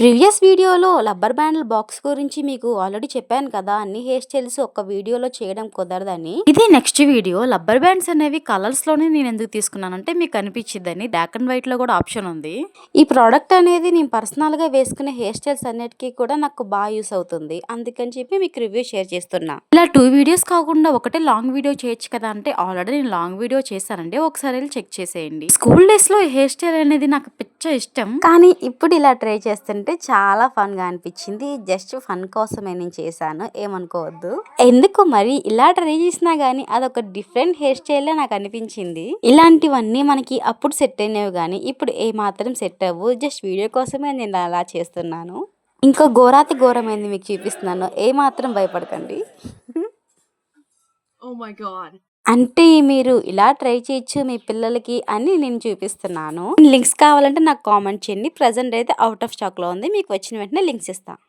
Previous వీడియోలో rubber బ్యాండ్ల box గురించి మీకు ఆల్రెడీ చెప్పాను కదా. అన్ని హెయిర్ స్టైల్స్ ఒక వీడియోలో చేయడం కుదరదని. ఇది నెక్స్ట్ వీడియో. రబ్బర్ బ్యాండ్స్ అనేవి కలర్స్లోనే నేను ఎందుకు తీసుకున్నానంటే మీకు అనిపించిద్దని. బ్లాక్ అండ్ వైట్లో కూడా ఆప్షన్ ఉంది. ఈ ప్రోడక్ట్ అనేది నేను పర్సనల్గా వేసుకునే హెయిర్ స్టైల్స్ అన్నిటికీ కూడా నాకు బాగా యూస్ అవుతుంది. అందుకని చెప్పి మీకు రివ్యూ షేర్ చేస్తున్నా. ఇలా టూ వీడియోస్ కాకుండా ఒకటే లాంగ్ వీడియో చేయొచ్చు కదా అంటే ఆల్రెడీ నేను లాంగ్ వీడియో చేశానండి. ఒకసారి చెక్ చేసేయండి. స్కూల్ డేస్లో హెయిర్ స్టైల్ అనేది నాకు పిచ్చ ఇష్టం. కానీ ఇప్పుడు ఇలా ట్రై చేస్తుంటే చాలా ఫన్గా అనిపించింది. జస్ట్ ఫన్ కోసమే నేను చేశాను. ఏమనుకోవద్దు. ఎందుకు మరి? ఇలా ట్రై చేసినా గానీ అదొక డిఫరెంట్ హెయిర్ స్టైల్ నాకు అనిపించింది. ఇలాంటివన్నీ మనకి అప్పుడు సెట్ అయినవి కానీ ఇప్పుడు ఏ మాత్రం సెట్ అవ్వు. జస్ట్ వీడియో కోసమే నేను అలా చేస్తున్నాను. ఇంకా ఘోరాతి ఘోరమైంది మీకు చూపిస్తున్నాను. ఏ మాత్రం భయపడకండి. Oh my god. అంటే మీరు ఇలా ట్రై చేయొచ్చు మీ పిల్లలకి అని నేను చూపిస్తున్నాను. లింక్స్ కావాలంటే నాకు కామెంట్ చేయండి. ప్రజెంట్ అయితే అవుట్ ఆఫ్ స్టాక్లో ఉంది. మీకు వచ్చిన వెంటనే లింక్స్ ఇస్తాను.